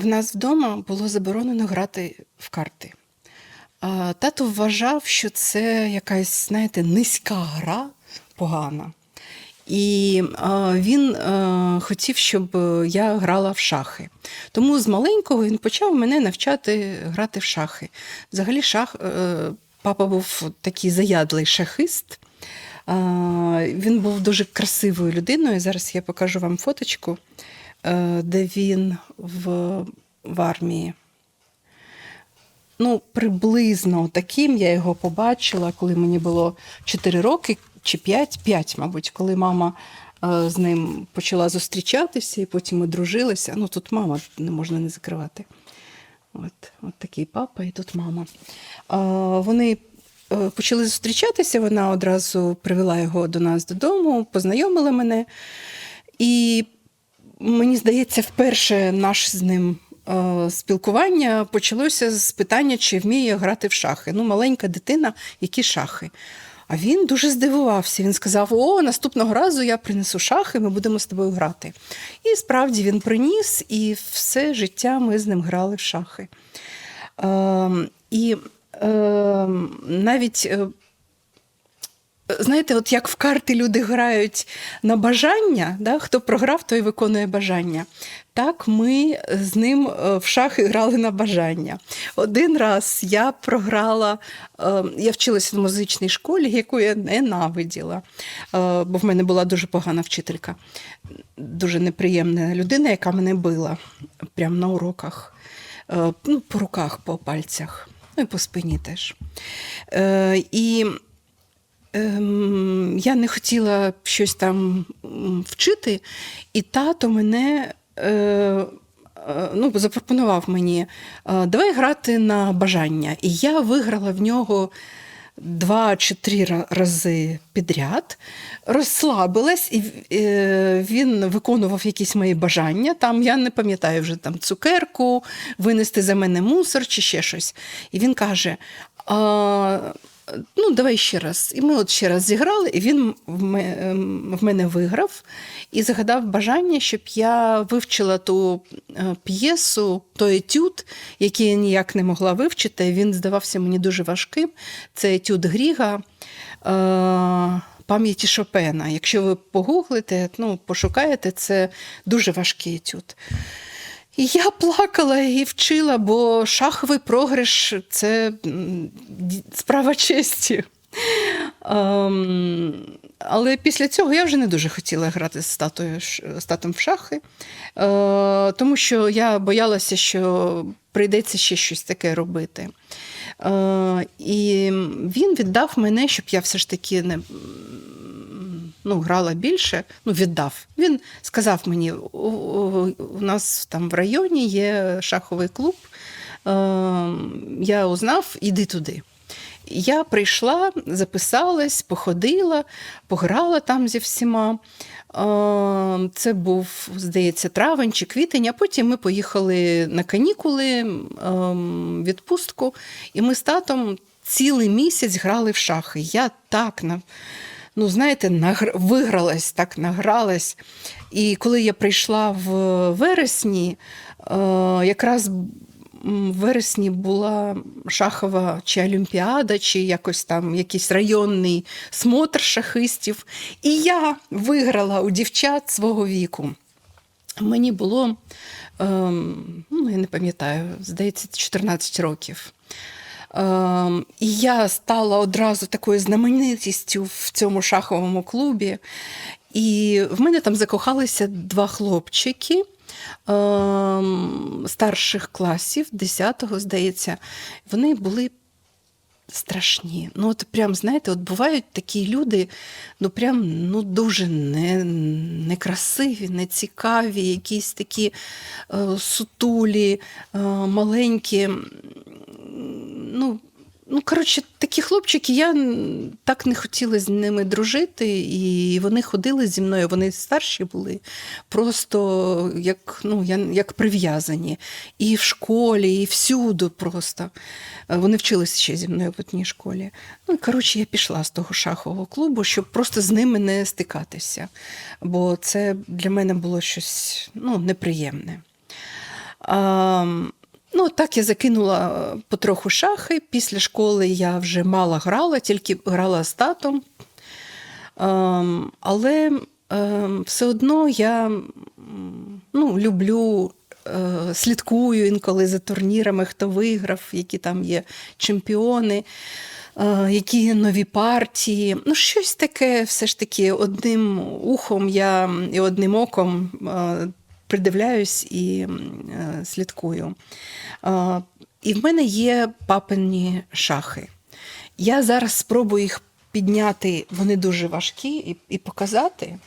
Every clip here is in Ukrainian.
в нас вдома було заборонено грати в карти. Тато вважав, що це якась, знаєте, низька гра погана. І він а, хотів, щоб е, я грала в шахи. Тому з маленького він почав мене навчати грати в шахи. Взагалі, шах, е, папа був такий заядлий шахист. Він був дуже красивою людиною. Зараз я покажу вам фоточку, е, де він в, в армії. Ну, приблизно таким я його побачила, коли мені було 4 роки чи 5, 5, мабуть, коли мама е, з ним почала зустрічатися і потім одружилися. Ну, тут мама не можна не закривати. От, от такий папа, і тут мама. Вони е, почали зустрічатися, вона одразу привела його до нас додому, познайомила мене. І мені здається, вперше наш з ним е, спілкування почалося з питання, чи вміє грати в шахи. Ну, маленька дитина, які шахи. А він дуже здивувався. Він сказав: О, наступного разу я принесу шахи, ми будемо з тобою грати. І справді він приніс, і все життя ми з ним грали в шахи. Ем, і ем, навіть. Знаєте, от як в карти люди грають на бажання, да? хто програв, той виконує бажання. Так ми з ним е, в шахи грали на бажання. Один раз я програла, е, я вчилася в музичній школі, яку я ненавиділа, е, бо в мене була дуже погана вчителька, дуже неприємна людина, яка мене била прямо на уроках, ну, по руках, по пальцях, ну і по спині теж. І ем, я не хотіла щось там вчити, і тато мене е, е, ну, запропонував мені, е, давай грати на бажання. І я виграла в нього два чи три рази підряд, розслабилась, і е, він виконував якісь мої бажання. Там я не пам'ятаю вже там цукерку, винести за мене мусор чи ще щось. І він каже: ну, давай ще раз. І ми от ще раз зіграли, і він в ем, мене виграв і загадав бажання, щоб я вивчила ту е, п'єсу, той етюд, який я ніяк не могла вивчити. Він здавався мені дуже важким. Це етюд Гріга. Е, Пам'яті Шопена. Якщо ви погуглите, ну, пошукаєте, це дуже важкий етюд. Я плакала і вчила, бо шаховий програш це справа честі. Ем, але після цього я вже не дуже хотіла грати з татою, з татом в шахи, е, тому що я боялася, що прийдеться ще щось таке робити. Е, і він віддав мене, щоб я все ж таки не, ну, грала більше, ну, віддав. Він сказав мені: у, нас там в районі є шаховий клуб. Е, я узнав, іди туди. Я прийшла, записалась, походила, пограла там зі всіма. Е, Це був, здається, травень чи квітень, а потім ми поїхали на канікули, ем, відпустку, і ми з татом цілий місяць грали в шахи. Я так ну, знаєте, нагр... вигралась, так награлась. І коли я прийшла в вересні, е, якраз в вересні була шахова чи олімпіада, чи якось там якийсь районний смотр шахистів. І я виграла у дівчат свого віку. Мені було, ем, ну, я не пам'ятаю, здається, 14 років. Ем, і я стала одразу такою знаменитістю в цьому шаховому клубі. І в мене там закохалися два хлопчики ем, старших класів, 10-го, здається. Вони були страшні. Ну, от прям, знаєте, от бувають такі люди, ну прям ну, дуже не, некрасиві, нецікаві, якісь такі е, сутулі, е, маленькі. Ну, ну, коротше, такі хлопчики, я так не хотіла з ними дружити, і вони ходили зі мною, вони старші були, просто як, ну, як прив'язані. І в школі, і всюди просто. Вони вчилися ще зі мною в одній школі. Ну, коротше, я пішла з того шахового клубу, щоб просто з ними не стикатися. Бо це для мене було щось ну, неприємне. А, ну, так я закинула потроху шахи. Після школи я вже мало грала, тільки грала з татом. Ем, але ем, все одно я ну, люблю, е, слідкую інколи за турнірами, хто виграв, які там є чемпіони, е, які нові партії. Ну, щось таке, все ж таки, одним ухом я і одним оком е, придивляюсь і е, слідкую. І в мене є папині шахи. Я зараз спробую їх підняти, вони дуже важкі, і, і показати.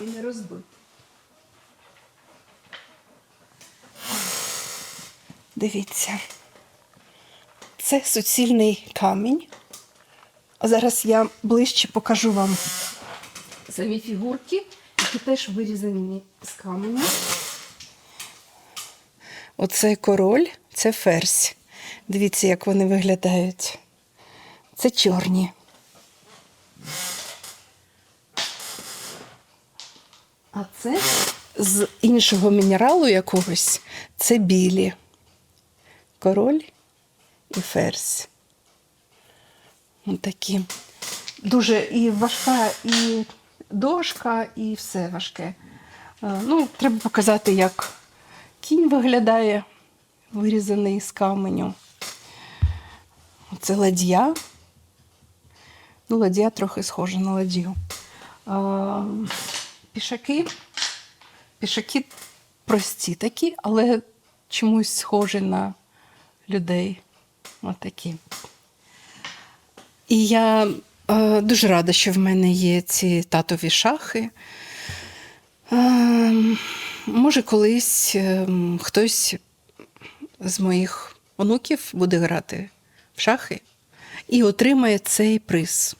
І не розбити. Дивіться. Це суцільний камінь. А зараз я ближче покажу вам самі фігурки, які теж вирізані з каменю. Оце король, це ферзь. Дивіться, як вони виглядають. Це чорні. А це з іншого мінералу якогось це білі. Король і ферзь. Ось такі. Дуже і важка, і дошка, і все важке. Е, Ну, треба показати, як кінь виглядає, вирізаний з каменю. Це ладья. Ну, ладья трохи схожа на ладью. Пішаки. Пішаки прості такі, але чомусь схожі на людей. Отакі. І я е, дуже рада, що в мене є ці татові шахи. Е, може, колись е, хтось з моїх онуків буде грати в шахи і отримає цей приз.